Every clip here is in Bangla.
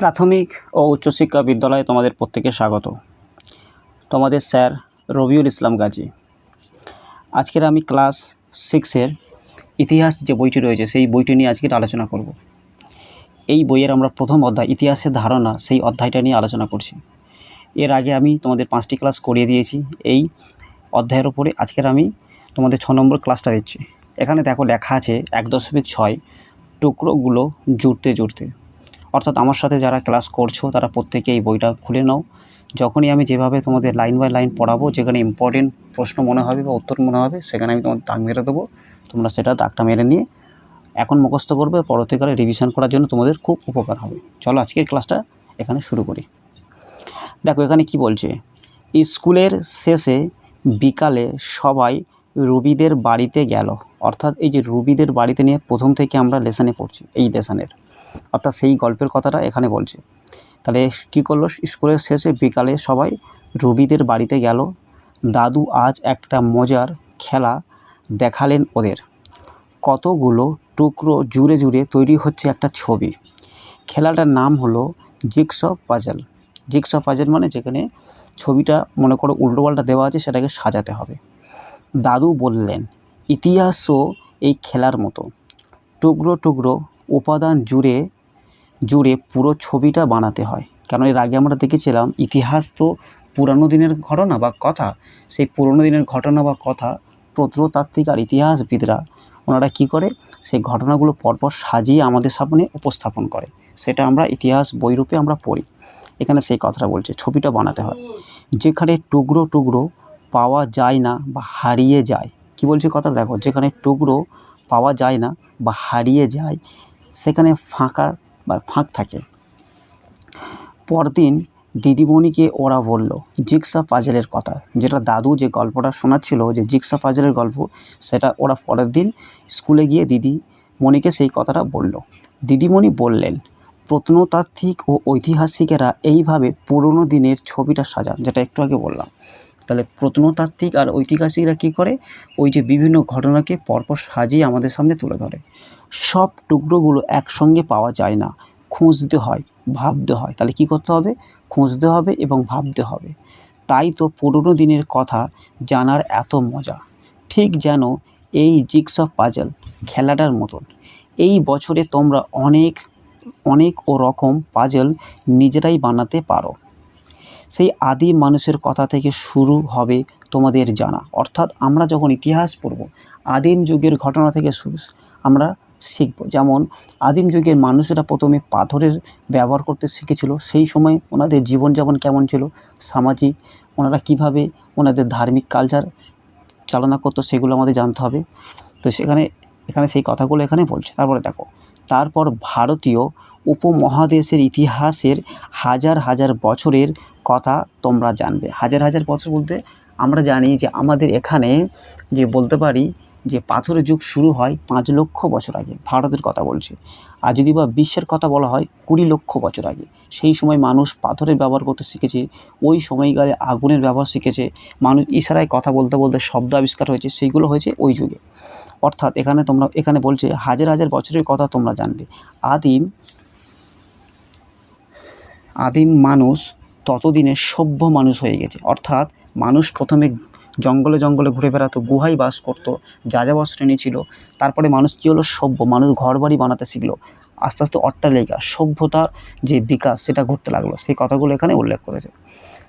প্রাথমিক ও উচ্চশিক্ষা বিদ্যালয়ে তোমাদের প্রত্যেকে স্বাগত। তোমাদের স্যার রবিউল ইসলাম গাজী। আজকের আমি ক্লাস সিক্সের ইতিহাস যে বইটি রয়েছে, সেই বইটি নিয়ে আজকের আলোচনা করব। এই বইয়ের আমরা প্রথম অধ্যায়, ইতিহাসের ধারণা, সেই অধ্যায়টা নিয়ে আলোচনা করছি। এর আগে আমি তোমাদের পাঁচটি ক্লাস করিয়ে দিয়েছি। এই অধ্যায়ের ওপরে আজকের আমি তোমাদের ছ নম্বর ক্লাসটা দিচ্ছি। এখানে দেখো লেখা আছে এক দশমিক ছয় টুকরোগুলো জুড়তে জুড়তে। অর্থাৎ আমার সাথে যারা ক্লাস করছ, তারা প্রত্যেকে এই বইটা খুলে নাও। যখনই আমি যেভাবে তোমাদের লাইন বাই লাইন পড়াবো, যেখানে ইম্পর্টেন্ট প্রশ্ন মনে হবে বা উত্তর মনে হবে, সেখানে আমি তোমাদের দাগ মেরে দেবো। তোমরা সেটা দাগটা মেরে নিয়ে এখন মুখস্থ করবে, পরবর্তীকালে রিভিশন করার জন্য তোমাদের খুব উপকার হবে। চলো আজকের ক্লাসটা এখানে শুরু করি। দেখো, এখানে কি বলছে? স্কুলের শেষে বিকালে সবাই রুবিদের বাড়িতে গেল। অর্থাৎ এই যে রুবিদের বাড়িতে নিয়ে প্রথম থেকে আমরা লেসনে পড়ছি, এই লেসনের অর্থাৎ সেই গল্পের কথাটা এখানে বলছে। তাহলে কী করল? স্কুলের শেষে বিকালে সবাই রবিদের বাড়িতে গেল। দাদু আজ একটা মজার খেলা দেখালেন ওদের। কতগুলো টুকরো জুড়ে জুড়ে তৈরি হচ্ছে একটা ছবি। খেলাটার নাম হলো জিক্স পাজল। জিক্স পাজল মানে যেখানে ছবিটা মনে করো উল্টোপাল্টা দেওয়া আছে, সেটাকে সাজাতে হবে। দাদু বললেন, ইতিহাসও এই খেলার মতো। টুকরো টুকরো উপাদান জুড়ে জুড়ে পুরো ছবিটা বানাতে হয়। কেন এর আগে আমরা দেখেছিলাম, ইতিহাস তো পুরানো দিনের ঘটনা বা কথা। সেই পুরনো দিনের ঘটনা বা কথা প্রত্নতাত্ত্বিক আর ইতিহাসবিদরা ওনারা কি করে? সেই ঘটনাগুলো পরপর সাজিয়ে আমাদের সামনে উপস্থাপন করে। সেটা আমরা ইতিহাস বইরূপে আমরা পড়ি। এখানে সেই কথাটা বলছে, ছবিটা বানাতে হয়। যেখানে টুকরো টুকরো পাওয়া যায় না বা হারিয়ে যায়। কি বলছে কথা দেখো, যেখানে টুকরো পাওয়া যায় না বা হারিয়ে যায় সেখানে ফাঁকা বা ফাঁক থাকে। পরদিন দিদিমণিকে ওরা বলল, জিক্সা পাজেলের কথা। যেটা দাদু যে গল্পটা শোনাচ্ছিল, যে জিক্সা পাজেলের গল্প, সেটা ওরা পরের দিন স্কুলে গিয়ে দিদি মণিকে সেই কথাটা বলল। দিদিমণি বললেন, প্রত্নতাত্ত্বিক ও ঐতিহাসিকেরা এইভাবে পুরনো দিনের ছবিটা সাজান। যেটা একটু আগে বললাম। তাহলে প্রত্নতাত্ত্বিক আর ঐতিহাসিকরা কী করে? ওই যে বিভিন্ন ঘটনাকে পরপর সাজিয়ে আমাদের সামনে তুলে ধরে। সব টুকরোগুলো একসঙ্গে পাওয়া যায় না। খুঁজতে হয়, ভাবতে হয়। তাহলে কী করতে হবে? খুঁজতে হবে এবং ভাবতে হবে। তাই তো পুরনো দিনের কথা জানার এত মজা। ঠিক যেন এই জিক্স অফ পাজল খেলাটার মতন। এই বছরে তোমরা অনেক অনেক ও রকম পাজল নিজেরাই বানাতে পারো। সেই আদিম মানুষের কথা থেকে শুরু হবে তোমাদের জানা। অর্থাৎ আমরা যখন ইতিহাস পড়ব, আদিম যুগের ঘটনা থেকে শুরু, আমরা শিখব। যেমন আদিম যুগের মানুষেরা প্রথমে পাথরের ব্যবহার করতে শিখেছিল, সেই সময় ওনাদের জীবনযাপন কেমন ছিল, সামাজিক, ওনারা কীভাবে ওনাদের ধার্মিক কালচার চালনা করতো সেগুলো আমাদের জানতে হবে। তো সেখানে, এখানে সেই কথাগুলো এখানে বলছে। তারপরে দেখো, তারপর ভারতীয় উপমহাদেশের ইতিহাসের হাজার হাজার বছরের কথা তোমরা জানবে। হাজার হাজার বছর বলতে আমরা জানি যে আমাদের এখানে যে বলতে পারি যে পাথরের যুগ শুরু হয় পাঁচ লক্ষ বছর আগে, ভারতের কথা বলছে। আর যদি বা বিশ্বের কথা বলা হয়, কুড়ি লক্ষ বছর আগে। সেই সময় মানুষ পাথরের ব্যবহার করতে শিখেছে, ওই সময়কালে আগুনের ব্যবহার শিখেছে। মানুষ ইশারায় কথা বলতে বলতে শব্দ আবিষ্কার হয়েছে, সেইগুলো হয়েছে ওই যুগে। অর্থাৎ এখানে তোমরা, এখানে বলছে, হাজার হাজার বছরের কথা তোমরা জানবে। আদিম আদিম মানুষ ততদিনে সভ্য মানুষ হয়ে গেছে। অর্থাৎ মানুষ প্রথমে জঙ্গলে জঙ্গলে ঘুরে বেড়াতো, গুহায় বাস করতো যাযাবর শ্রেণি ছিল তারপরে মানুষ কী হলো? সভ্য, মানুষ ঘর বাড়ি বানাতে শিখলো। আস্তে আস্তে অট্টালিকা, সভ্যতার যে বিকাশ, সেটা ঘটতে লাগল। সেই কথাগুলো এখানে উল্লেখ করেছে।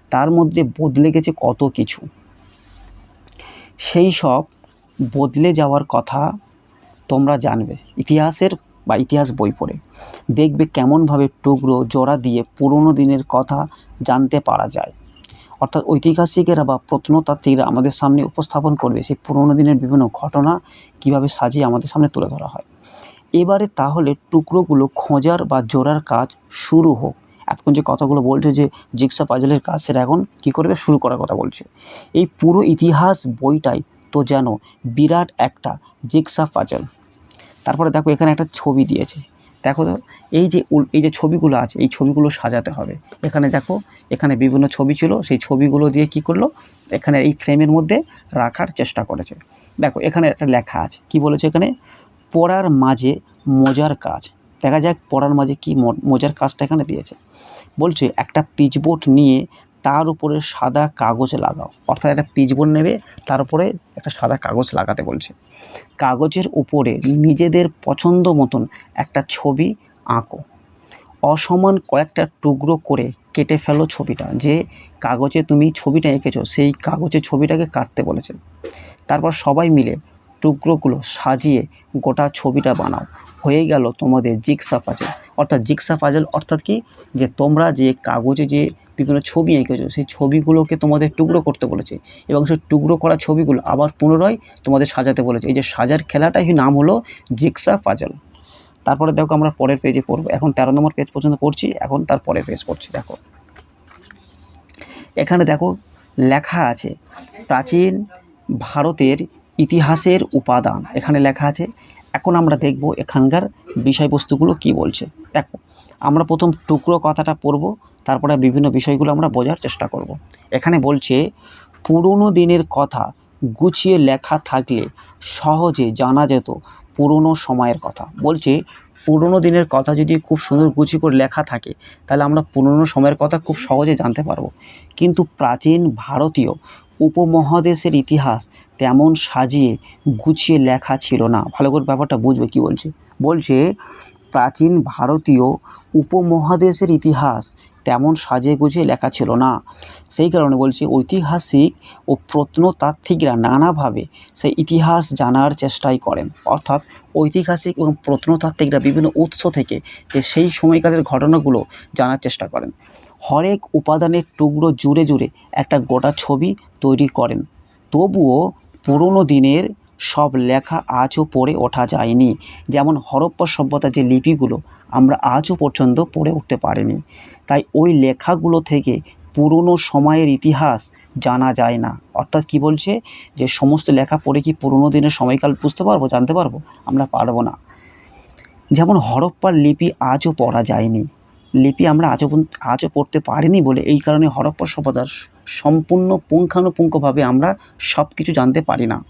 তার মধ্যে বদলে গেছে কত কিছু। সেই সব বদলে যাওয়ার কথা তোমরা জানবে। ইতিহাসের বা ইতিহাস বই পড়ে। দেখবে কেমনভাবে টুকরো জোড়া দিয়ে পুরনো দিনের কথা জানতে পারা যায়। অর্থাৎ ঐতিহাসিকেরা বা প্রত্নতাত্ত্বিকরা আমাদের সামনে উপস্থাপন করবে সেই পুরনো দিনের বিভিন্ন ঘটনা কীভাবে সাজিয়ে আমাদের সামনে তুলে ধরা হয়। এবারে তাহলে টুকরোগুলো খোঁজার বা জোড়ার কাজ শুরু হোক। এতক্ষণ যে কথাগুলো বলছে যে জিক্সা পাজলের কাজ সেটা এখন কী করবে? শুরু করার কথা বলছে। এই পুরো ইতিহাস বইটাই তো যেন বিরাট একটা জিক্সা পাজল। তারপরে দেখো এখানে একটা ছবি দিয়েছে। দেখো তো, এই যে এই যে ছবিগুলো আছে, এই ছবিগুলো সাজাতে হবে। এখানে দেখো, এখানে বিভিন্ন ছবি ছিল, সেই ছবিগুলো দিয়ে কি করল? এখানে এই ফ্রেমের মধ্যে রাখার চেষ্টা করেছে। দেখো, এখানে একটা লেখা আছে, কি বলেছে এখানে? পড়ার মাঝে মজার কাজ। দেখা যাক পড়ার মাঝে কী মজার কাজটা এখানে দিয়েছে। বলছে, একটা পিচবোর্ড নিয়ে তার উপরে সাদা কাগজ লাগাও। অর্থাৎ একটা পিচবোর্ড নেবে, তার উপরে একটা সাদা কাগজ লাগাতে বলছে। কাগজের উপরে নিজেদের পছন্দ মতন একটা ছবি আঁকো। অসমান কয়েকটা টুকরো করে কেটে ফেলো ছবিটা, যে কাগজে তুমি ছবিটা এঁকেছো, সেই কাগজের ছবিটাকে কাটতে বলেছে। তারপর সবাই মিলে টুকরোগুলো সাজিয়ে গোটা ছবিটা বানাও। হয়ে গেল তোমাদের জিক্সা পাজেল। অর্থাৎ জিক্সা পাজেল অর্থাৎ কি? যে তোমরা যে কাগজে যে বিভিন্ন ছবি এঁকেছো, সেই ছবিগুলোকে তোমাদের টুকরো করতে বলেছে এবং সেই টুকরো করা ছবিগুলো আবার পুনরায় তোমাদের সাজাতে বলেছে। এই যে সাজার খেলাটাই নাম হলো জিক্সা পাজল। তারপরে দেখো আমরা পরের পেজে পড়ব। এখন তেরো নম্বর পেজ পর্যন্ত পড়ছি, এখন তার পরের পেজ পড়ছি, দেখো। এখানে দেখো লেখা আছে, প্রাচীন ভারতের ইতিহাসের উপাদান। এখানে লেখা আছে, এখন আমরা দেখব এখানকার বিষয়বস্তুগুলো কি বলছে। দেখো আমরা প্রথম টুকরো কথাটা পড়ব, তারপরে বিভিন্ন বিষয়গুলো আমরা বোঝার চেষ্টা করব। এখানে বলছে, পুরনো দিনের কথা গুছিয়ে লেখা থাকলে সহজে জানা যেত পুরনো সময়ের কথা। বলছে, পুরনো দিনের কথা যদি খুব সুন্দর গুছিয়ে করে লেখা থাকে, তাহলে আমরা পুরনো সময়ের কথা খুব সহজে জানতে পারব। কিন্তু প্রাচীন ভারতীয় উপমহাদেশের ইতিহাস তেমন সাজিয়ে গুছিয়ে লেখা ছিল না। ভালো করে ব্যাপারটা বুঝবে কি বলছে? বলছে, প্রাচীন ভারতীয় উপমহাদেশের ইতিহাস তেমন সাজিয়ে গুছিয়ে লেখা ছিল না। সেই কারণে বলছি ঐতিহাসিক ও প্রত্নতাত্ত্বিকরা নানাভাবে সেই ইতিহাস জানার চেষ্টাই করেন। অর্থাৎ ঐতিহাসিক এবং প্রত্নতাত্ত্বিকরা বিভিন্ন উৎস থেকে যে সেই সময়কালের ঘটনাগুলো জানার চেষ্টা করেন। হরেক উপাদানের টুকরো জুড়ে জুড়ে একটা গোটা ছবি তৈরি করেন। তবুও পুরনো দিনের সব লেখা আজও পড়ে ওঠা যায়নি। যেমন হরপ্পা সভ্যতার যে লিপিগুলো আমরা আজও পর্যন্ত পড়ে উঠতে পারিনি। তাই ওই লেখাগুলো থেকে পুরনো সময়ের ইতিহাস জানা যায় না। অর্থাৎ কি বলছে? যে সমস্ত লেখা পড়ে কি পুরনো দিনের সময়কাল বুঝতে পারব, জানতে পারব? আমরা পারব না। যেমন হরপ্পার লিপি আজও পড়া যায়নি। লিপি আমরা আজও আজও পড়তে পারিনি বলে এই কারণে হরপ্পা সভ্যতার সম্পূর্ণ পুঙ্খানুপুঙ্খভাবে আমরা সব কিছু জানতে পারি না।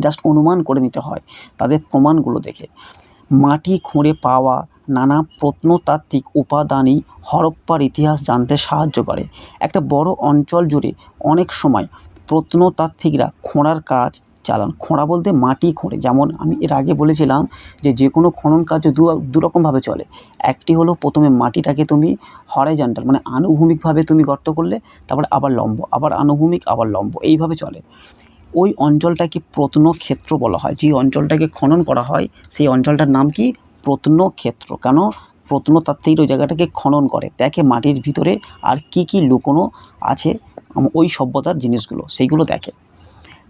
জাস্ট অনুমান করে নিতে হয় তাদের প্রমাণগুলো দেখে। মাটি খুঁড়ে পাওয়া নানা প্রত্নতাত্ত্বিক উপাদানই হরপ্পার ইতিহাস জানতে সাহায্য করে। একটা বড় অঞ্চল জুড়ে অনেক সময় প্রত্নতাত্ত্বিকরা খোঁড়ার কাজ চালান। খোঁড়া বলতে মাটি খোঁড়ে। যেমন আমি এর আগে বলেছিলাম যে যে কোনো খনন কাজ দু, দুরকমভাবে চলে। একটি হলো প্রথমে মাটিটাকে তুমি হরাইজন্টাল মানে আনুভূমিকভাবে তুমি গর্ত করলে, তারপরে আবার লম্ব, আবার আনুভূমিক, আবার লম্ব। এইভাবে চলে। ওই অঞ্চলটাকে প্রত্নক্ষেত্র বলা হয়। যে অঞ্চলটাকে খনন করা হয়, সেই অঞ্চলটার নাম কি? প্রত্নক্ষেত্র। কেন? প্রত্নতাত্ত্বিক ওই জায়গাটাকে খনন করে। দেখে মাটির ভিতরে আর কি কি লুকোনো আছে ওই সভ্যতার জিনিসগুলো, সেইগুলো দেখে।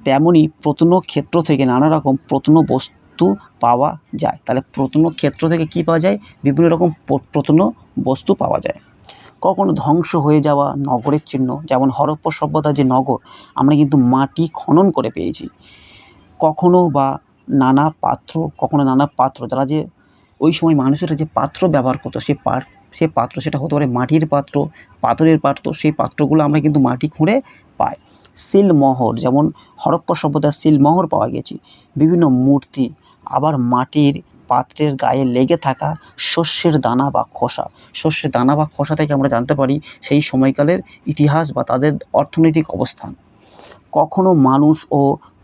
তেমনই প্রত্নক্ষেত্র থেকে নানা রকম প্রত্ন বস্তু পাওয়া যায়। তাহলে প্রত্নক্ষেত্র থেকে কি পাওয়া যায়? বিভিন্ন রকম প্রত্ন বস্তু পাওয়া যায়। কখনো ধ্বংস হয়ে যাওয়া নগরের চিহ্ন, যেমন হরপ্পা সভ্যতার যে নগর, আমরা কিন্তু মাটি খনন করে পেয়েছি। কখনো বা নানা পাত্র, কখনো নানা পাত্র, যারা যে ওই সময় মানুষেরা যে পাত্র ব্যবহার করতো, সে পার, সে পাত্র সেটা হতে পারে মাটির পাত্র, পাথরের পাত্র, সেই পাত্রগুলো আমরা কিন্তু মাটি খুঁড়ে পাই। সিলমোহর যেমন হরপ্পা সভ্যতার সিলমোহর পাওয়া গেছে। বিভিন্ন মূর্তি, আবার মাটির পাত্রের গায়ে লেগে থাকা শস্যের দানা বা খোসা। শস্যের দানা বা খোসা থেকে আমরা জানতে পারি সেই সময়কালের ইতিহাস বা তাদের অর্থনৈতিক অবস্থান। কখনো মানুষ ও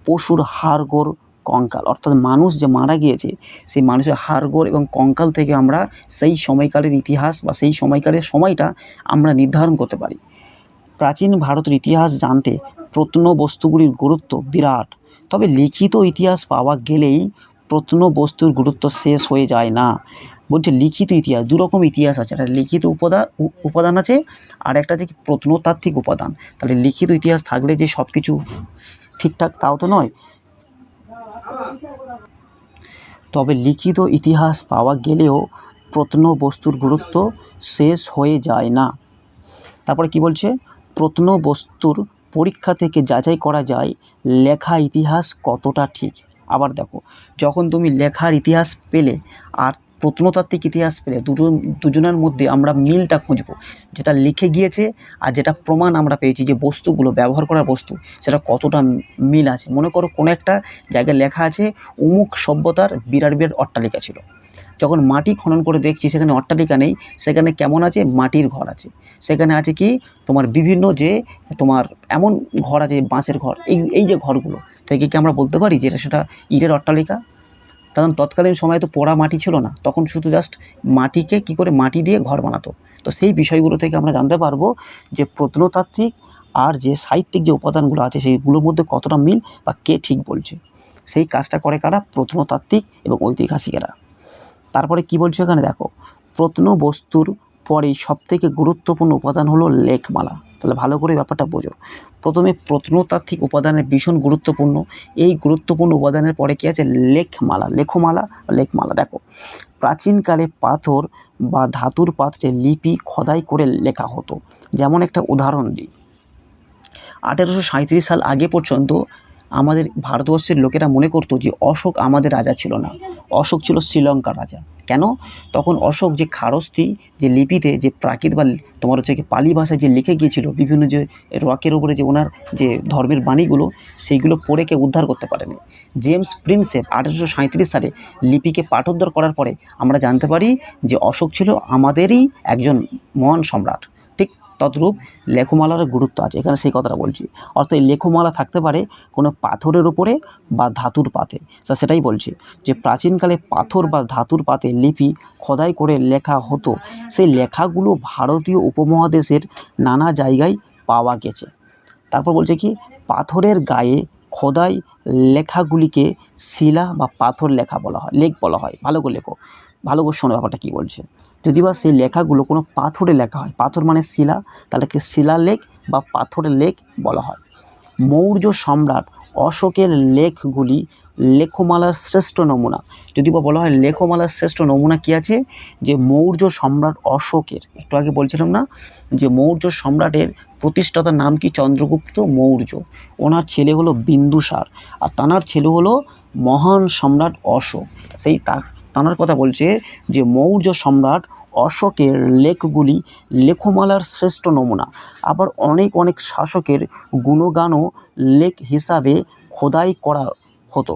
পশুর হাড়গোড় কঙ্কাল, অর্থাৎ মানুষ যে মারা গিয়েছে, সেই মানুষের হাড়গোড় এবং কঙ্কাল থেকে আমরা সেই সময়কালের ইতিহাস বা সেই সময়কালের সময়টা আমরা নির্ধারণ করতে পারি। প্রাচীন ভারতের ইতিহাস জানতে প্রত্নবস্তুগুলির গুরুত্ব বিরাট। তবে লিখিত ইতিহাস পাওয়া গেলেই প্রত্নবস্তুর গুরুত্ব শেষ হয়ে যায় না। বলছে, লিখিত ইতিহাস, দু রকম ইতিহাস আছে। একটা লিখিত উপাদান উপাদান আছে, আর একটা আছে প্রত্নতাত্ত্বিক উপাদান। তাহলে লিখিত ইতিহাস থাকলে যে সব কিছু ঠিকঠাক তাও তো নয়। তবে লিখিত ইতিহাস পাওয়া গেলেও প্রত্ন বস্তুর গুরুত্ব শেষ হয়ে যায় না। তারপরে কি বলছে? প্রত্ন বস্তুর পরীক্ষা থেকে যাচাই করা যায়, লেখা ইতিহাস কতটা ঠিক? আবার দেখো, যখন তুমি লেখার ইতিহাস পেলে আর প্রত্নতাত্ত্বিক ইতিহাস পেলে, দুটো, দুজনের মধ্যে আমরা মিলটা খুঁজবো। যেটা লিখে গিয়েছে আর যেটা প্রমাণ আমরা পেয়েছি যে বস্তুগুলো, ব্যবহার করা বস্তু, সেটা কতটা মিল আছে। মনে করো কোনো একটা জায়গায় লেখা আছে অমুক সভ্যতার বিরাট বিরাট অট্টালিকা ছিল। যখন মাটি খনন করে দেখছি সেখানে অট্টালিকা নেই, সেখানে কেমন আছে? মাটির ঘর আছে। সেখানে আছে কি? তোমার বিভিন্ন যে তোমার এমন ঘর আছে, বাঁশের ঘর। এই এই যে ঘরগুলো থেকে কি আমরা বলতে পারি যে এটা সেটা ইটের অট্টালিকা? কারণ তৎকালীন সময়ে তো পোড়া মাটি ছিল না। তখন শুধু জাস্ট মাটিকে কি করে মাটি দিয়ে ঘর বানাতো। তো সেই বিষয়গুলো থেকে আমরা জানতে পারব যে প্রত্নতাত্ত্বিক আর যে সাহিত্যিক যে উপাদানগুলো আছে, সেইগুলোর মধ্যে কতটা মিল বা কে ঠিক বলছে? সেই কাজটা করে কারা? প্রত্নতাত্ত্বিক এবং ঐতিহাসিকেরা। তারপরে কি বলছে এখানে? দেখো, প্রত্নবস্তুর পরেই সবথেকে গুরুত্বপূর্ণ উপাদান হলো লেখমালা। তাহলে ভালো করে ব্যাপারটা বোঝো। প্রথমে প্রত্নতাত্ত্বিক উপাদানের ভীষণ গুরুত্বপূর্ণ। এই গুরুত্বপূর্ণ উপাদানের পরে কী আছে? লেখমালা লেখমালা লেখমালা। দেখো, প্রাচীনকালে পাথর বা ধাতুর পাত্রে লিপি খোদাই করে লেখা হতো। যেমন একটা উদাহরণ দিই। আঠেরোশো সাঁইত্রিশ সাল আগে পর্যন্ত আমাদের ভারতবর্ষের লোকেরা মনে করতো যে অশোক আমাদের রাজা ছিল না। অশোক ছিল শ্রীলঙ্কার রাজা। কেন? তখন অশোক যে খারস্তি, যে লিপিতে যে প্রাকৃত বা তোমার হচ্ছে কি পালি ভাষায় যে লিখে গিয়েছিল, বিভিন্ন যে রকের উপরে যে ওনার যে ধর্মের বাণীগুলো, সেইগুলো পড়ে কেউ উদ্ধার করতে পারেনি। জেমস প্রিন্সেপ আঠেরোশো সাঁইত্রিশ সালে লিপিকে পাঠোদ্ধার করার পরে আমরা জানতে পারি যে অশোক ছিল আমাদেরই একজন মহান সম্রাট। ঠিক তদ্রূপ লেখমালার গুরুত্ব আছে। এখানে সেই কথাটা বলছি। অর্থাৎ এই লেখমালা থাকতে পারে কোনো পাথরের উপরে বা ধাতুর পাতে। তা সেটাই বলছি যে প্রাচীনকালে পাথর বা ধাতুর পাতে লিপি খোদাই করে লেখা হতো। সেই লেখাগুলো ভারতীয় উপমহাদেশের নানা জায়গায় পাওয়া গেছে। তারপর বলছে কি, পাথরের গায়ে খোদাই লেখাগুলিকে শিলা বা পাথর লেখা বলা হয়, লেখ বলা হয়। ভালো করে লেখো। ভালো করে শোনো ব্যাপারটা কী বলছে। যদি বা সেই লেখাগুলো কোনো পাথরে লেখা হয়। পাথর মানে শিলা, তাহলে শিলালেখ বা পাথরের লেখ বলা হয়। মৌর্য সম্রাট অশোকের লেখগুলি লেখমালার শ্রেষ্ঠ নমুনা। যদি বা বলা হয় লেখমালার শ্রেষ্ঠ নমুনা কী আছে? যে মৌর্য সম্রাট অশোকের, একটু আগে বলছিলাম না? যে মৌর্য সম্রাটের প্রতিষ্ঠাতার নাম কি? চন্দ্রগুপ্ত মৌর্য। ওনার ছেলে হলো বিন্দুসার, আর তানার ছেলে হলো মহান সম্রাট অশোক। সেই তা তানার কথা বলছে যে মৌর্য সম্রাট অশোকের লেখগুলি লেখমালার শ্রেষ্ঠ নমুনা। আবার অনেক অনেক শাসকের গুণগানও লেখ হিসাবে খোদাই করা হতো।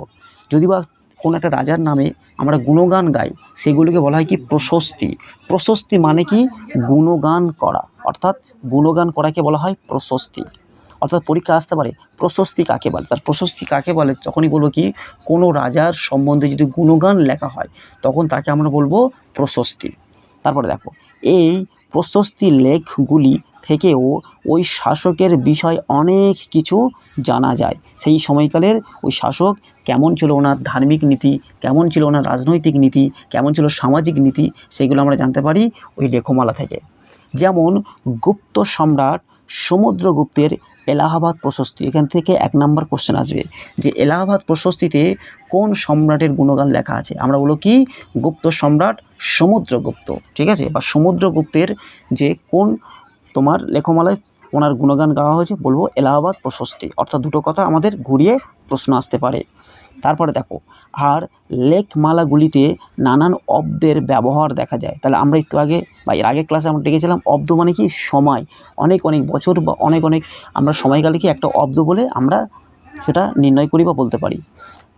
যদি বা কোনো একটা রাজার নামে আমরা গুণগান গাই, সেগুলিকে বলা হয় কি প্রশস্তি। প্রশস্তি মানে কি? গুণগান করা। অর্থাৎ গুণগান করাকে বলা হয় প্রশস্তি। অর্থাৎ পরীক্ষা আসতে পারে। প্রশস্তি কাকে বলে? তার প্রশস্তি কাকে বলে? তখনই বলব কি, কোনো রাজার সম্বন্ধে যদি গুণগান লেখা হয়, তখন তাকে আমরা বলব প্রশস্তি। তারপরে দেখো, এই প্রশস্তি লেখগুলি থেকেও ওই শাসকের বিষয় অনেক কিছু জানা যায়। সেই সময়কালের ওই শাসক কেমন ছিল ওনার ধার্মিক নীতি, কেমন ছিল ওনার রাজনৈতিক নীতি, কেমন ছিল সামাজিক নীতি, সেগুলো আমরা জানতে পারি ওই লেখমালা থেকে। যেমন গুপ্ত সম্রাট সমুদ্রগুপ্তের এলাহাবাদ প্রশস্তি। এখান থেকে এক নম্বর কোশ্চেন আসবে যে এলাহাবাদ প্রশস্তিতে কোন সম্রাটের গুণগান লেখা আছে? আমরা বলো কি? গুপ্ত সম্রাট সমুদ্রগুপ্ত, ঠিক আছে? বা সমুদ্রগুপ্তের যে কোন তোমার লেখমালায় ওনার গুণগান গাওয়া হয়েছে বলব এলাহাবাদ প্রশস্তি। অর্থাৎ দুটো কথা আমাদের ঘুরিয়ে প্রশ্ন আসতে পারে। তারপরে দেখো আর লেখমালাগুলিতে নানান অব্দের ব্যবহার দেখা যায়। তাহলে আমরা একটু আগে বা এর আগের ক্লাসে আমরা দেখেছিলাম, অব্দ মানে কি? সময়। অনেক অনেক বছর বা অনেক অনেক আমরা সময়কালে কি একটা অব্দ বলে আমরা সেটা নির্ণয় করি বা বলতে পারি।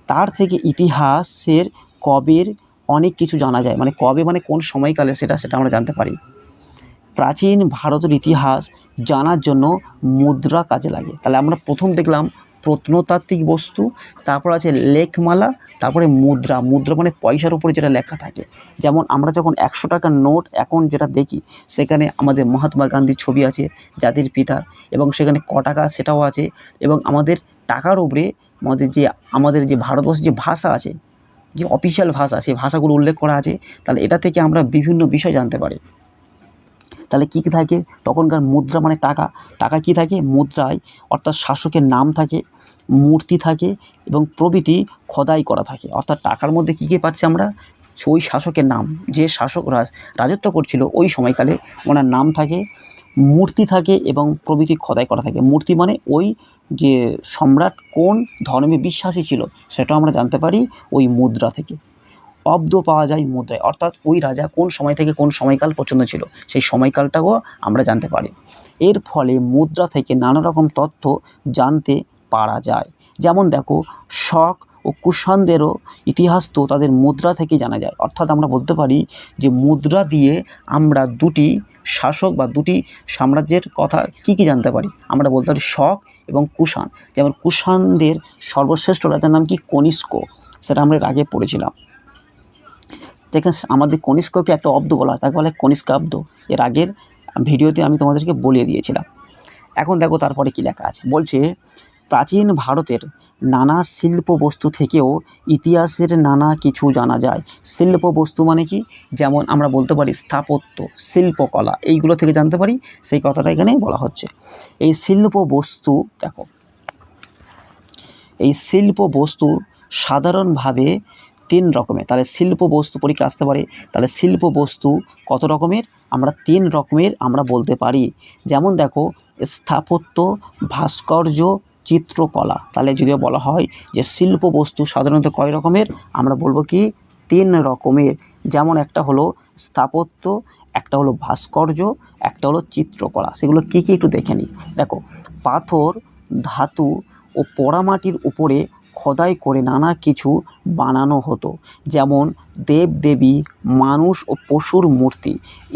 তার থেকে ইতিহাসের কবের অনেক কিছু জানা যায়। মানে কবে মানে কোন সময়কালে সেটা সেটা আমরা জানতে পারি। প্রাচীন ভারতের ইতিহাস জানার জন্য মুদ্রা কাজে লাগে। তাহলে আমরা প্রথম দেখলাম প্রত্নতাত্ত্বিক বস্তু, তারপর আছে লেখমালা, তারপরে মুদ্রা। মুদ্রা মানে পয়সার উপরে যেটা লেখা থাকে। যেমন আমরা যখন একশো টাকার নোট এখন যেটা দেখি, সেখানে আমাদের মহাত্মা গান্ধীর ছবি আছে, জাতির পিতার এবং সেখানে ক টাকা সেটাও আছে, এবং আমাদের টাকার উপরে আমাদের যে আমাদের যে ভারতবর্ষের যে ভাষা আছে, যে অফিসিয়াল ভাষা, সেই ভাষাগুলো উল্লেখ করা আছে, তাহলে এটা থেকে আমরা বিভিন্ন বিষয় জানতে পারি। তাহলে কী কী থাকে? তখনকার মুদ্রা মানে টাকা। টাকা কী থাকে? মুদ্রায় অর্থাৎ শাসকের নাম থাকে, মূর্তি থাকে এবং প্রভৃতি খোদাই করা থাকে। অর্থাৎ টাকার মধ্যে কী কী পাচ্ছি আমরা? ওই শাসকের নাম। যে শাসক রাজত্ব করছিল ওই সময়কালে ওনার নাম থাকে, মূর্তি থাকে এবং প্রভৃতি খোদাই করা থাকে। মূর্তি মানে ওই যে সম্রাট কোন ধর্মে বিশ্বাসী ছিল, সেটাও আমরা জানতে পারি ওই মুদ্রা থেকে। অব্দ পাওয়া যায় মুদ্রায়। অর্থাৎ ওই রাজা কোন সময় থেকে কোন সময়কাল পছন্দ ছিল, সেই সময়কালটাও আমরা জানতে পারি। এর ফলে মুদ্রা থেকে নানা রকম তথ্য জানতে পারা যায়। যেমন দেখো শক ও কুষাণদেরও ইতিহাস তো তাদের মুদ্রা থেকে জানা যায়। অর্থাৎ আমরা বলতে পারি যে মুদ্রা দিয়ে আমরা দুটি শাসক বা দুটি সাম্রাজ্যের কথা কি কি জানতে পারি? আমরা বলতে পারি শক এবং কুষাণ। যেমন কুষাণদের সর্বশ্রেষ্ঠ রাজার নাম কি? কনিষ্ক। সেটা আমরা আগে পড়েছিলাম। দেখেন আমাদের কনিষ্ককে একটা অব্দ বলা হয়, তাকে বলে কনিষ্কাব্দ এর আগের ভিডিওতে আমি তোমাদেরকে বলিয়ে দিয়েছিলাম। এখন দেখো তারপরে কী লেখা আছে। বলছে, প্রাচীন ভারতের নানা শিল্প বস্তু থেকেও ইতিহাসের নানা কিছু জানা যায়। শিল্প বস্তু মানে কি? যেমন আমরা বলতে পারি স্থাপত্য, শিল্পকলা, এইগুলো থেকে জানতে পারি। সেই কথাটা এখানে বলা হচ্ছে। এই শিল্প বস্তু দেখো, এই শিল্প বস্তু সাধারণভাবে তিন রকমের। তাহলে শিল্প বস্তু পরীক্ষা আসতে পারে। তাহলে শিল্প বস্তু কত রকমের? আমরা তিন রকমের আমরা বলতে পারি। যেমন দেখো, স্থাপত্য, ভাস্কর্য, চিত্রকলা। তাহলে যদিও বলা হয় যে শিল্প বস্তু সাধারণত কয় রকমের? আমরা বলব কি তিন রকমের। যেমন একটা হলো স্থাপত্য, একটা হলো ভাস্কর্য, একটা হলো চিত্রকলা। সেগুলো কী কী একটু দেখে নিই। দেখো, পাথর, ধাতু ও পোড়ামাটির উপরে খোদাই করে নানা কিছু বানানো হতো। যেমন দেবদেবী, মানুষ ও পশুর মূর্তি।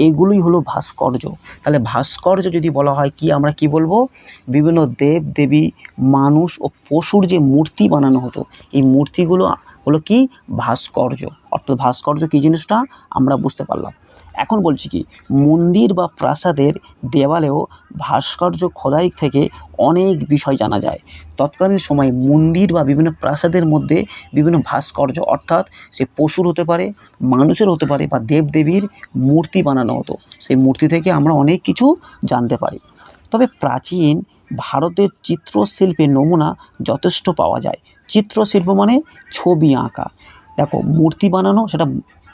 এগুলোই হলো ভাস্কর্য। তাহলে ভাস্কর্য যদি বলা হয়, কি আমরা কি বলব? বিভিন্ন দেবদেবী, মানুষ ও পশুর যে মূর্তি বানানো হতো, এই মূর্তিগুলো হলো কি? ভাস্কর্য। অর্থাৎ ভাস্কর্য কী জিনিসটা? আমরা বুঝতে পারলাম। এখন বলছি কি, মন্দির বা প্রাসাদের দেওয়ালেও ভাস্কর্য খোদাই থেকে অনেক বিষয় জানা যায়। তৎকালীন সময়ে মন্দির বা বিভিন্ন প্রাসাদের মধ্যে বিভিন্ন ভাস্কর্য, অর্থাৎ সে পশুর হতে পারে, মানুষের হতে পারে বা দেবদেবীর মূর্তি বানানো হতো। সেই মূর্তি থেকে আমরা অনেক কিছু জানতে পারি। তবে প্রাচীন ভারতের চিত্রশিল্পের নমুনা যথেষ্ট পাওয়া যায়। চিত্রশিল্প মানে ছবি আঁকা। দেখো, মূর্তি বানানো সেটা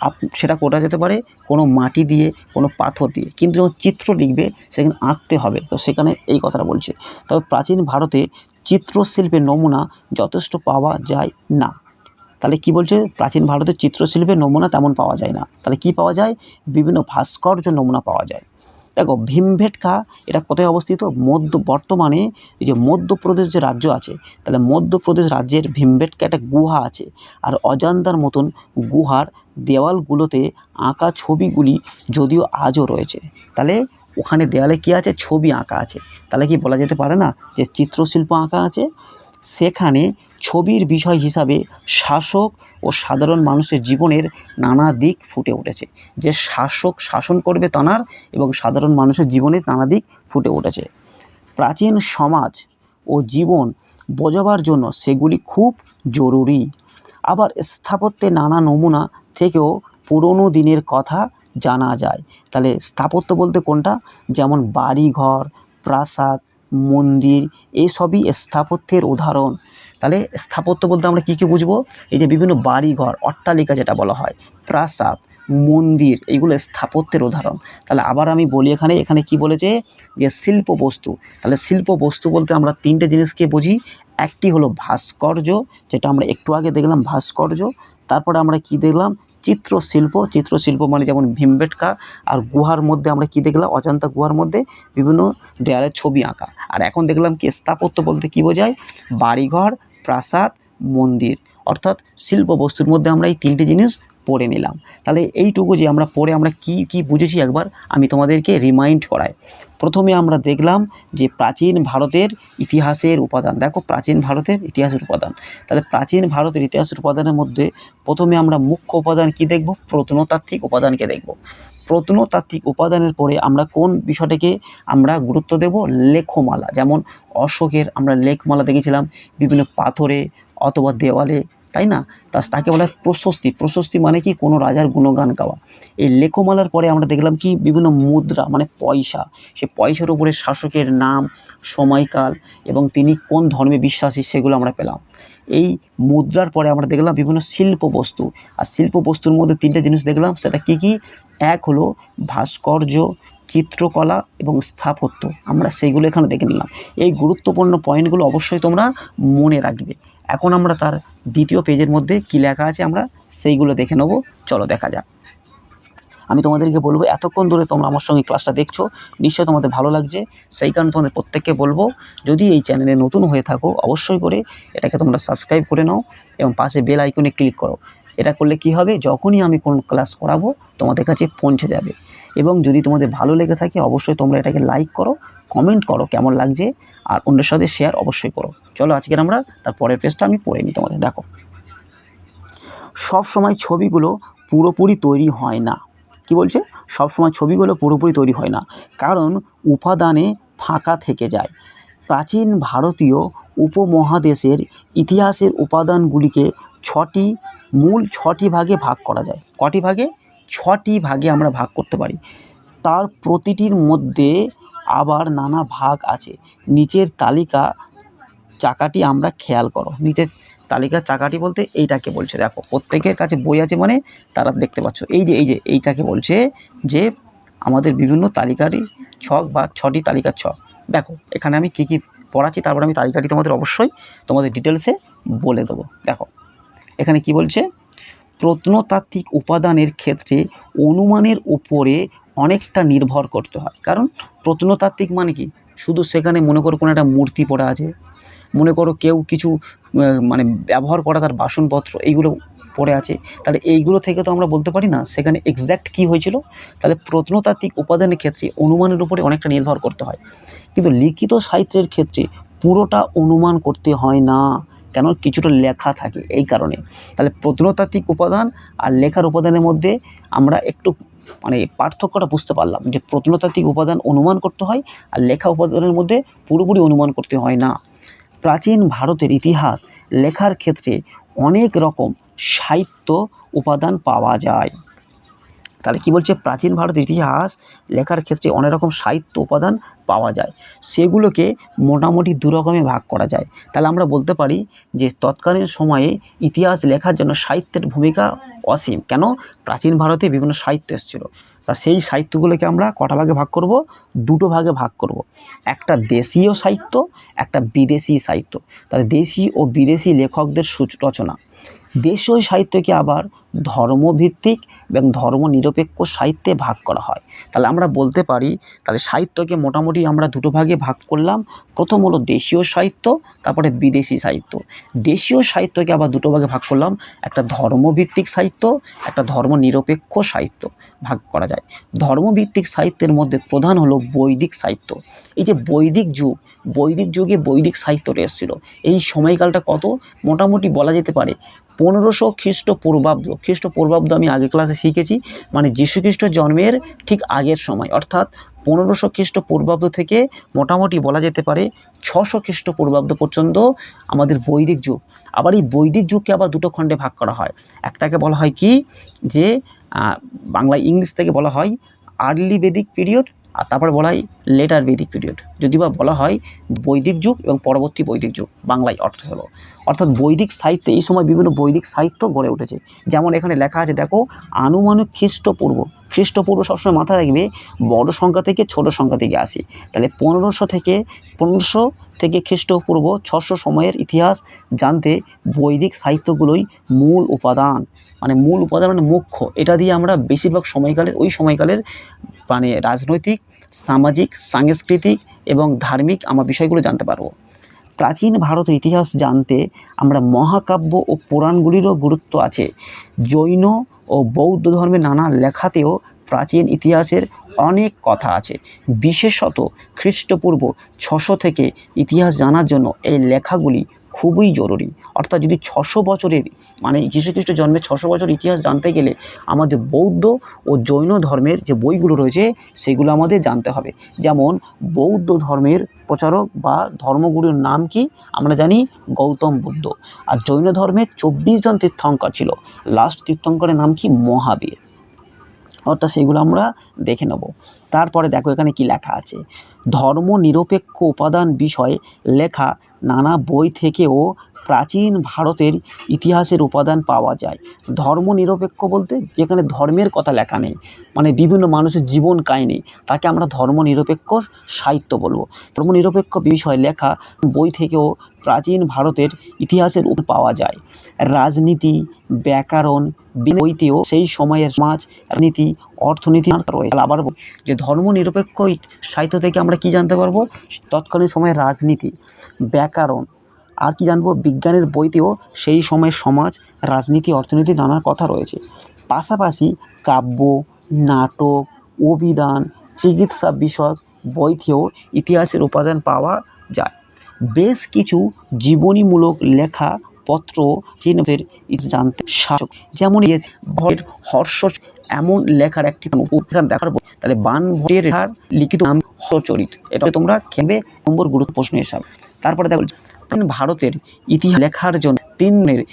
আপ, সেটা করা যেতে পারে? কোনো মাটি দিয়ে, কোনো পাথর দিয়ে। কিন্তু যখন চিত্র লিখবে, সেখানে আঁকতে হবে। তো সেখানে এই কথাটা বলছে। তবে প্রাচীন ভারতে চিত্রশিল্পের নমুনা যথেষ্ট পাওয়া যায় না। তাহলে কি বলছে? প্রাচীন ভারতের চিত্রশিল্পের নমুনা তেমন পাওয়া যায় না। তাহলে কি পাওয়া যায়? বিভিন্ন ভাস্কর্য নমুনা পাওয়া যায়। দেখো, ভীমভেটকা, এটা কোথায় অবস্থিত? মধ্য, বর্তমানে এই যে মধ্যপ্রদেশ যে রাজ্য আছে, তাহলে মধ্যপ্রদেশ রাজ্যের ভীমবেটকা একটা গুহা আছে। আর অজান্তার মতন গুহার দেওয়ালগুলোতে আঁকা ছবিগুলি যদিও আজও রয়েছে। তাহলে ওখানে দেওয়ালে কী আছে? ছবি আঁকা আছে। তাহলে কি বলা যেতে পারে না? যে চিত্রশিল্প আঁকা আছে। সেখানে ছবির বিষয় হিসাবে শাসক ও সাধারণ মানুষের জীবনের নানা দিক ফুটে উঠেছে। যে শাসক শাসন করবে তানার এবং সাধারণ মানুষের জীবনের নানা দিক ফুটে উঠেছে। প্রাচীন সমাজ ও জীবন বোঝাবার জন্য সেগুলি খুব জরুরি। আবার স্থাপত্যে নানা নমুনা থেকেও পুরনো দিনের কথা জানা যায়। তাহলে স্থাপত্য বলতে কোনটা? যেমন বাড়িঘর, প্রাসাদ, মন্দির, এসবই স্থাপত্যের উদাহরণ। তাহলে স্থাপত্য বলতে আমরা কী কী বুঝব? এই যে বিভিন্ন বাড়িঘর, অট্টালিকা যেটা বলা হয়, প্রাসাদ, মন্দির, এইগুলো স্থাপত্যের উদাহরণ। তাহলে আবার আমি বলি এখানে এখানে কি বলেছে? যে শিল্প বস্তু। তাহলে শিল্প বস্তু বলতে আমরা তিনটে জিনিসকে বুঝি। একটি হলো ভাস্কর্য, যেটা আমরা একটু আগে দেখলাম, ভাস্কর্য। তারপরে আমরা কি দেখলাম? চিত্রশিল্প। চিত্রশিল্প মানে যেমন ভীমবেটকা আর গুহার মধ্যে আমরা কি দেখলাম? অজান্তা গুহার মধ্যে বিভিন্ন দেয়ালের ছবি আঁকা। আর এখন দেখলাম কি, স্থাপত্য বলতে কি বোঝায়? বাড়িঘর প্রাসাদ, মন্দির। অর্থাৎ শিল্প বস্তুর মধ্যে আমরা এই তিনটে জিনিস পড়ে নিলাম। তাহলে এইটুকু যে আমরা পড়ে আমরা কি কি বুঝেছি একবার আমি তোমাদেরকে রিমাইন্ড করাই। প্রথমে আমরা দেখলাম যে প্রাচীন ভারতের ইতিহাসের উপাদান। দেখো প্রাচীন ভারতের ইতিহাসের উপাদান। তাহলে প্রাচীন ভারতের ইতিহাসের উপাদানের মধ্যে প্রথমে আমরা মুখ্য উপাদান কি দেখব? প্রত্নতাত্ত্বিক উপাদানকে দেখব। প্রত্নতাত্ত্বিক উপাদানের পরে আমরা কোন বিষয়টাকে আমরা গুরুত্ব দেব? লেখমালা। যেমন অশোকের আমরা লেখমালা দেখেছিলাম, বিভিন্ন পাথরে অথবা দেওয়ালে, তাই না? তা তাকে বলা হয় প্রশস্তি। প্রশস্তি মানে কি? কোনো রাজার গুণগান গাওয়া। এই লেখমালার পরে আমরা দেখলাম কি? বিভিন্ন মুদ্রা মানে পয়সা। সে পয়সার উপরে শাসকের নাম, সময়কাল এবং তিনি কোন ধর্মে বিশ্বাসী সেগুলো আমরা পেলাম। এই মুদ্রার পরে আমরা দেখলাম বিভিন্ন শিল্প বস্তু। আর শিল্প বস্তুর মধ্যে তিনটা জিনিস দেখলাম, সেটা কি কি? এক হলো ভাস্কর্য, চিত্রকলা এবং স্থাপত্য। আমরা সেইগুলো এখানে দেখে নিলাম। এই গুরুত্বপূর্ণ পয়েন্টগুলো অবশ্যই তোমরা মনে রাখবে। এখন আমরা তার দ্বিতীয় পেজের মধ্যে কী লেখা আছে আমরা সেইগুলো দেখে নেব। চলো দেখা যাক। আমি তোমাদেরকে বলব, এতক্ষণ ধরে তোমরা আমার সঙ্গে ক্লাসটা দেখছ, নিশ্চয়ই তোমাদের ভালো লাগছে। সেই কারণে তোমাদের প্রত্যেককে বলব, যদি এই চ্যানেলে নতুন হয়ে থাকো, অবশ্যই করে এটাকে তোমরা সাবস্ক্রাইব করে নাও এবং পাশে বেল আইকনে ক্লিক করো। এটা করলে কি হবে? যখনই আমি কোন ক্লাস করাবো, তোমাদের কাছে পৌঁছে যাবে। এবং যদি তোমাদের ভালো লেগে থাকে, অবশ্যই তোমরা এটাকে লাইক করো কমেন্ট করো কেমন লাগছে, আর অন্যের সাথে শেয়ার অবশ্যই করো। চলো আজকের আমরা, তার পরের পেজটা আমি পড়ে নিই তোমাদের, দেখো। সব সময় ছবিগুলো পুরোপুরি তৈরি হয় না। কি বলছে? সব সময় ছবিগুলো পুরোপুরি তৈরি হয় না। কারণ উপাদানে ফাঁকা থেকে যায়। প্রাচীন ভারতীয় উপমহাদেশের ইতিহাসের উপাদানগুলিকে ছটি, মূল ছটি ভাগে ভাগ করা যায়। কটি ভাগে? ছটি ভাগে আমরা ভাগ করতে পারি। তার প্রতিটির মধ্যে আবার নানা ভাগ আছে। নিচের তালিকা, চাকাটি আমরা খেয়াল করো। নিচের তালিকার চাকাটি বলতে এইটাকে বলছে। দেখো, প্রত্যেকের কাছে বই আছে মানে তারা দেখতে পাচ্ছ। এই যে এই যে, এইটাকে বলছে যে আমাদের বিভিন্ন তালিকারই ছক বা ছটি তালিকার ছক। দেখো, এখানে আমি কী কী পড়াচ্ছি তারপর আমি তালিকাটি তোমাদের অবশ্যই তোমাদের ডিটেলসে বলে দেবো। দেখো, এখানে কি বলছে? প্রত্নতাত্ত্বিক উপাদানের ক্ষেত্রে অনুমানের উপরে অনেকটা নির্ভর করতে হয়। কারণ প্রত্নতাত্ত্বিক মানে কি? শুধু সেখানে মনে করো কোনো একটা মূর্তি পড়া আছে মনে করো কেউ কিছু মানে ব্যবহার করা তার বাসনপত্র এইগুলো পড়ে আছে, তাহলে এইগুলো থেকে তো আমরা বলতে পারি না সেখানে এক্স্যাক্ট কী হয়েছিল? তাহলে প্রত্নতাত্ত্বিক উপাদানের ক্ষেত্রে অনুমানের উপরে অনেকটা নির্ভর করতে হয়। কিন্তু লিখিত সাহিত্যের ক্ষেত্রে পুরোটা অনুমান করতে হয় না, কেন? কিছুটা লেখা থাকে এই কারণে। তাহলে প্রত্নতাত্ত্বিক উপাদান আর লেখার উপাদানের মধ্যে আমরা একটু মানে পার্থক্যটা বুঝতে পারলাম যে প্রত্নতাত্ত্বিক উপাদান অনুমান করতে হয় আর লেখা উপাদানের মধ্যে পুরোপুরি অনুমান করতে হয় না। প্রাচীন ভারতের ইতিহাস লেখার ক্ষেত্রে অনেক রকম সাহিত্য উপাদান পাওয়া যায়। তাহলে কি বলছে? প্রাচীন ভারতের ইতিহাস লেখার ক্ষেত্রে অনেক রকম সাহিত্য উপাদান পাওয়া যায়। সেগুলোকে মোটামুটি দু রকমে ভাগ করা যায়। তাহলে আমরা বলতে পারি যে তৎকালীন সময়ে ইতিহাস লেখার জন্য সাহিত্যের ভূমিকা অসীম। কেন? প্রাচীন ভারতে বিভিন্ন সাহিত্য এসেছিল। তা সেই সাহিত্যগুলোকে আমরা কটা ভাগে ভাগ করব? দুটো ভাগে ভাগ করব। একটা দেশীয় সাহিত্য, একটা বিদেশি সাহিত্য। তাহলে দেশি ও বিদেশি লেখকদের রচনা। দেশীয় সাহিত্যকে আবার ধর্মভিত্তিক এবং ধর্মনিরপেক্ষ সাহিত্যে ভাগ করা হয়। তাহলে আমরা বলতে পারি, তাহলে সাহিত্যকে মোটামুটি আমরা দুটো ভাগে ভাগ করলাম। প্রথম হলো দেশীয় সাহিত্য, তারপরে বিদেশি সাহিত্য। দেশীয় সাহিত্যকে আবার দুটো ভাগে ভাগ করলাম। একটা ধর্মভিত্তিক সাহিত্য, একটা ধর্মনিরপেক্ষ সাহিত্য। ভাগ করা যায়। ধর্মভিত্তিক সাহিত্যের মধ্যে প্রধান হলো বৈদিক সাহিত্য। এই যে বৈদিক যুগ, বৈদিক যুগে বৈদিক সাহিত্যটা এসেছিল। এই সময়কালটা কত? মোটামুটি বলা যেতে পারে পনেরোশো খ্রিস্টপূর্বাব্দ। খ্রিস্টপূর্বাব্দ আমি আগে ক্লাসে শিখেছি মানে যীশুখ্রিস্ট জন্মের ঠিক আগের সময়। অর্থাৎ পনেরোশো খ্রিস্টপূর্বাব্দ থেকে মোটামুটি বলা যেতে পারে ছশো খ্রিস্টপূর্বাব্দ পর্যন্ত আমাদের বৈদিক যুগ। আবার এই বৈদিক যুগকে আবার দুটো খণ্ডে ভাগ করা হয়। একটাকে বলা হয় কি? যে আহ, বাংলা ইংলিশ থেকে বলা হয় আর্লি বেদিক পিরিয়ড আর তারপরে বলা হয় লেটার বেদিক পিরিয়ড। যদি বা বলা হয় বৈদিক যুগ এবং পরবর্তী বৈদিক যুগ বাংলায় অর্থ হলো। অর্থাৎ বৈদিক সাহিত্যে এই সময় বিভিন্ন বৈদিক সাহিত্য গড়ে উঠেছে। যেমন এখানে লেখা আছে দেখো আনুমানিক খ্রিস্টপূর্ব। খ্রিস্টপূর্ব সবসময় মাথায় রাখবে বড় সংখ্যা থেকে ছোট সংখ্যা থেকে আসি। তাহলে পনেরোশো থেকে পনেরোশো থেকে খ্রিস্টপূর্ব ছশো সময়ের ইতিহাস জানতে বৈদিক সাহিত্যগুলোই মূল উপাদান। মানে মূল উপাদান মানে মুখ্য এটা দিয়ে আমরা বেশিরভাগ সময়কালের, ওই সময়কালের মানে রাজনৈতিক, সামাজিক, সাংস্কৃতিক এবং ধার্মিক আমরা বিষয়গুলো জানতে পারব। প্রাচীন ভারতের ইতিহাস জানতে আমরা মহাকাব্য ও পুরাণগুলিরও গুরুত্ব আছে। জৈন ও বৌদ্ধ ধর্মের নানা লেখাতেও প্রাচীন ইতিহাসের অনেক কথা আছে। বিশেষত খ্রিস্টপূর্ব ছশো থেকে ইতিহাস জানার জন্য এই লেখাগুলি খুবই জরুরি। অর্থাৎ যদি ছশো বছরের মানে যীশুখ্রিস্ট জন্মের ছশো বছর ইতিহাস জানতে গেলে আমাদের বৌদ্ধ ও জৈন ধর্মের যে বইগুলো রয়েছে, সেগুলো আমাদের জানতে হবে। যেমন বৌদ্ধ ধর্মের প্রচারক বা ধর্মগুরুর নাম কি? আমরা জানি গৌতম বুদ্ধ। আর জৈন ধর্মের চব্বিশ জন তীর্থঙ্কর ছিল। লাস্ট তীর্থঙ্করের নাম কি? মহাবীর। অর্থাৎ সেগুলো আমরা দেখে নেব। তারপরে দেখো এখানে কি লেখা আছে? ধর্ম নিরপেক্ষ উপাদান বিষয়ে লেখা নানা বই থেকেও প্রাচীন ভারতের ইতিহাসের উপাদান পাওয়া যায়। ধর্মনিরপেক্ষ বলতে যেখানে ধর্মের কথা লেখা নেই মানে বিভিন্ন মানুষের জীবন কাহিনী তাকে আমরা ধর্মনিরপেক্ষ সাহিত্য বলব। ধর্মনিরপেক্ষ বিষয় লেখা বই থেকেও প্রাচীন ভারতের ইতিহাসের উপ পাওয়া যায়। রাজনীতি, ব্যাকরণ, বইতেও সেই সময়ের সমাজ, রাজনীতি, অর্থনীতি আবার যে ধর্মনিরপেক্ষ ইত- সাহিত্য থেকে আমরা কি জানতে পারব? তৎকালীন সময়ের রাজনীতি, ব্যাকরণ আর কি জানব, বিজ্ঞানের বইতেও সেই সময়ের সমাজ, রাজনীতি, অর্থনীতি নানা কথা রয়েছে। পাশাপাশি কাব্য, নাটক, অভিধান, চিকিৎসা বিষয়ক বইতেও ইতিহাসের উপাদান পাওয়া যায়। বেশ কিছু জীবনীমূলক লেখা পত্র চীনদের জানতে সাহায্য যেমন হর্ষ এমন লেখার একটি উপাদান দেখার। তাহলে বান ভটের লেখার লিখিত নাম হর্ষচরিত। এটা তোমরা খেবে নম্বর গুরুত্ব প্রশ্ন হিসাবে। তারপরে দেখো ভারতের ইতিহাস লেখার জন্য তিনের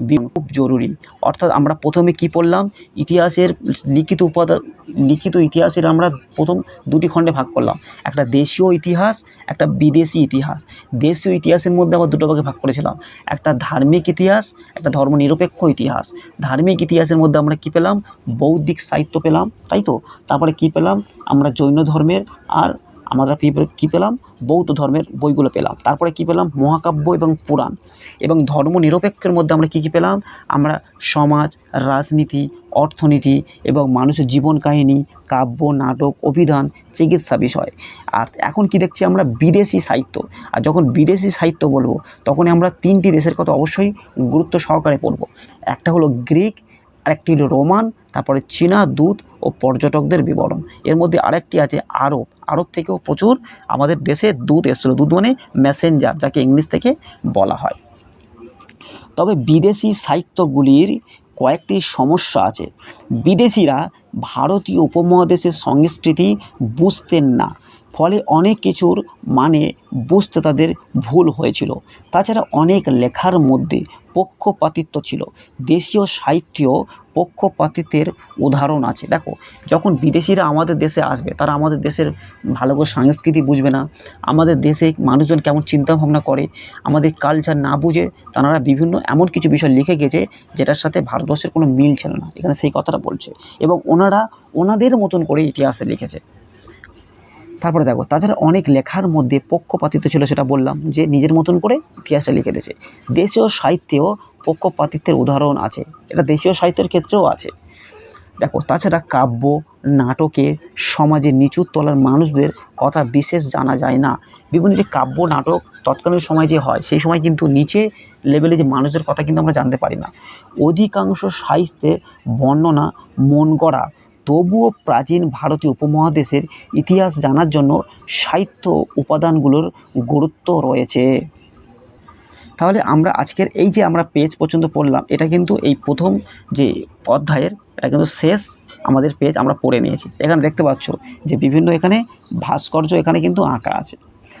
বিজ্ঞান খুব জরুরি। অর্থাৎ আমরা প্রথমে কি পড়লাম? ইতিহাসের লিখিত উপাদান লিখিত ইতিহাসের আমরা প্রথম দুটি খণ্ডে ভাগ করলাম। একটা দেশীয় ইতিহাস, একটা বিদেশি ইতিহাস। দেশীয় ইতিহাসের মধ্যে আবার দুটো ভাগে ভাগ করেছিলাম। একটা ধার্মিক ইতিহাস, একটা ধর্মনিরপেক্ষ ইতিহাস। ধার্মিক ইতিহাসের মধ্যে আমরা কি পেলাম? বৌদ্ধিক সাহিত্য পেলাম। তাই তো? তারপরে কি পেলাম? আমরা জৈন ধর্মের আর আমরা কি পেলাম? বৌদ্ধ ধর্মের বইগুলো পেলাম। তারপরে কি পেলাম? মহাকাব্য এবং পুরাণ। এবং ধর্ম নিরপেক্ষের মধ্যে আমরা কি কি পেলাম? আমরা সমাজ, রাজনীতি, অর্থনীতি এবং মানুষের জীবন কাহিনী, কাব্য, নাটক, অভিধান, চিকিৎসা বিষয়। আর এখন কি দেখছি আমরা? বিদেশি সাহিত্য। আর যখন বিদেশি সাহিত্য বলব তখন আমরা তিনটি দেশের কথা অবশ্যই গুরুত্ব সহকারে পড়ব। একটা হলো গ্রিক আরেকটি হলো রোমান, তারপরে চীনা, দূত ও পর্যটকদের বিবরণ। এর মধ্যে আরেকটি আছে আরব। আরব থেকেও প্রচুর আমাদের দেশে দুধ এসেছিল। দুধ মানে মেসেঞ্জার যাকে ইংলিশ থেকে বলা হয়। তবে বিদেশি সাহিত্যগুলির কয়েকটি সমস্যা আছে। বিদেশিরা ভারতীয় উপমহাদেশের সংস্কৃতি বুঝতেন না। ফলে অনেক কিছুর মানে বুঝতে তাদের ভুল হয়েছিল। তাছাড়া অনেক লেখার মধ্যে পক্ষপাতিত্ব ছিল। দেশীয় সাহিত্য পক্ষপাতিত্বের উদাহরণ আছে। দেখো, যখন বিদেশিরা আমাদের দেশে আসবে, তারা আমাদের দেশের ভালো করে সংস্কৃতি বুঝবে না। আমাদের দেশে মানুষজন কেমন চিন্তা ভাবনা করে, আমাদের কালচার না বুঝে তারা বিভিন্ন এমন কিছু বিষয় লিখে গেছে, যেটার সাথে ভারতবর্ষের কোনো মিল ছিল না। এখানে সেই কথাটা বলছে। এবং ওনারা ওনাদের মতন করে ইতিহাসে লিখেছে। তারপরে দেখো তাছাড়া অনেক লেখার মধ্যে পক্ষপাতিত্ব ছিল সেটা বললাম, যে নিজের মতন করে ইতিহাসটা লিখে দিয়েছে। দেশীয় সাহিত্যেও পক্ষপাতিত্বের উদাহরণ আছে, এটা দেশীয় সাহিত্যের ক্ষেত্রেও আছে। দেখো, তাছাড়া কাব্য, নাটকে সমাজের নিচু তলার মানুষদের কথা বিশেষ জানা যায় না। বিভিন্ন যে কাব্য, নাটক তৎকালীন সময় যে হয়, সেই সময় কিন্তু নিচে লেভেলে যে মানুষদের কথা কিন্তু আমরা জানতে পারি না। অধিকাংশ সাহিত্যে বর্ণনা মন গড়া তবুও প্রাচীন ভারতীয় উপমহাদেশের ইতিহাস জানার জন্য সাহিত্য উপাদানগুলোর গুরুত্ব রয়েছে। তাহলে আমরা আজকের এই যে আমরা পেজ পর্যন্ত পড়লাম, এটা কিন্তু এই প্রথম যে অধ্যায়ের, এটা কিন্তু শেষ আমাদের পেজ আমরা পড়ে নিয়েছি। এখানে দেখতে পাচ্ছ যে বিভিন্ন এখানে ভাস্কর্য এখানে কিন্তু আঁকা আছে।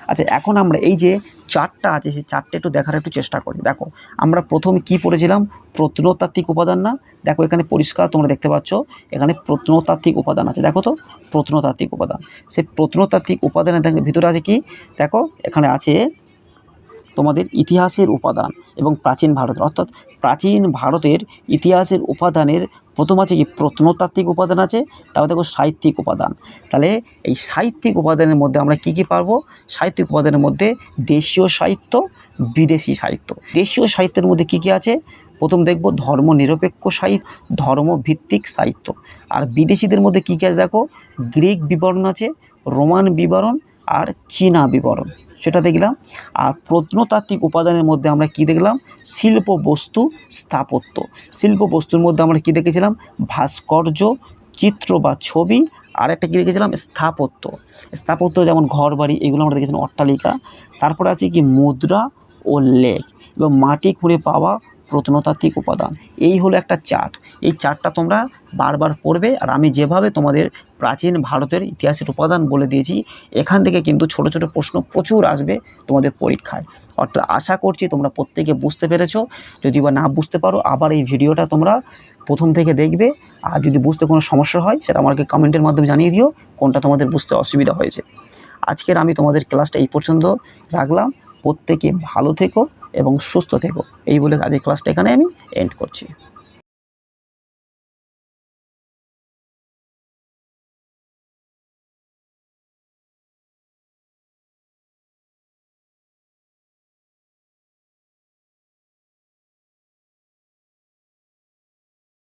আচ্ছা এখন আমরা এই যে চারটা আছে, সেই চারটে একটু দেখার একটু চেষ্টা করি। দেখো, আমরা প্রথমে কি পড়েছিলাম? প্রত্নতাত্ত্বিক উপাদান না? দেখো, এখানে পরিষ্কার তোমরা দেখতে পাচ্ছ, এখানে প্রত্নতাত্ত্বিক উপাদান আছে। দেখো তো, প্রত্নতাত্ত্বিক উপাদান। সেই প্রত্নতাত্ত্বিক উপাদানের ভিতরে আছে কি? দেখো, এখানে আছে তোমাদের ইতিহাসের উপাদান এবং প্রাচীন ভারতের। অর্থাৎ প্রাচীন ভারতের ইতিহাসের উপাদানের প্রথম আছে কি প্রত্নতাত্ত্বিক উপাদান আছে, তারপর দেখো সাহিত্যিক উপাদান। তাহলে এই সাহিত্যিক উপাদানের মধ্যে আমরা কি কি পারব? সাহিত্যিক উপাদানের মধ্যে দেশীয় সাহিত্য, বিদেশি সাহিত্য। দেশীয় সাহিত্যের মধ্যে কি কি আছে? প্রথম দেখব ধর্ম নিরপেক্ষ সাহিত্য, ধর্মভিত্তিক সাহিত্য। আর বিদেশিদের মধ্যে কী কী আছে দেখো? গ্রিক বিবরণ আছে, রোমান বিবরণ আর চীনা বিবরণ। সেটা দেখলাম। আর প্রত্নতাত্ত্বিক উপাদানের মধ্যে আমরা কি দেখলাম? শিল্প বস্তু স্থাপত্য। শিল্প বস্তুর মধ্যে আমরা কি দেখেছিলাম? ভাস্কর্য, চিত্র বা ছবি। আর একটা কী দেখেছিলাম? স্থাপত্য। স্থাপত্য যেমন ঘর বাড়ি এগুলো আমরা দেখেছিলাম অট্টালিকা। তারপরে আছে কি? মুদ্রা ও লেখ এবং মাটি খুঁড়ে পাওয়া প্রত্নতাত্ত্বিক উপাদান। এই হলো একটা চার্ট। এই চার্টটা তোমরা বারবার পড়বে আর আমি যেভাবে তোমাদের প্রাচীন ভারতের ইতিহাসের উপাদান বলে দিয়েছি, এখান থেকে কিন্তু ছোট ছোট প্রশ্ন প্রচুর আসবে তোমাদের পরীক্ষায়। অর্থাৎ আশা করছি তোমরা প্রত্যেকে বুঝতে পেরেছ। যদি বা না বুঝতে পারো, আবার এই ভিডিওটা তোমরা প্রথম থেকে দেখবে। আর যদি বুঝতে কোনো সমস্যা হয়, সেটা আমাকে কমেন্টের মাধ্যমে জানিয়ে দিও, কোনটা তোমাদের বুঝতে অসুবিধা হয়েছে। আজকের আমি তোমাদের ক্লাসটা এই পর্যন্ত রাখলাম। প্রত্যেকে ভালো থেকো। এবং সুস্থ থেকো। এই বলে আজকের ক্লাসটা এখানে আমি এন্ড করছি।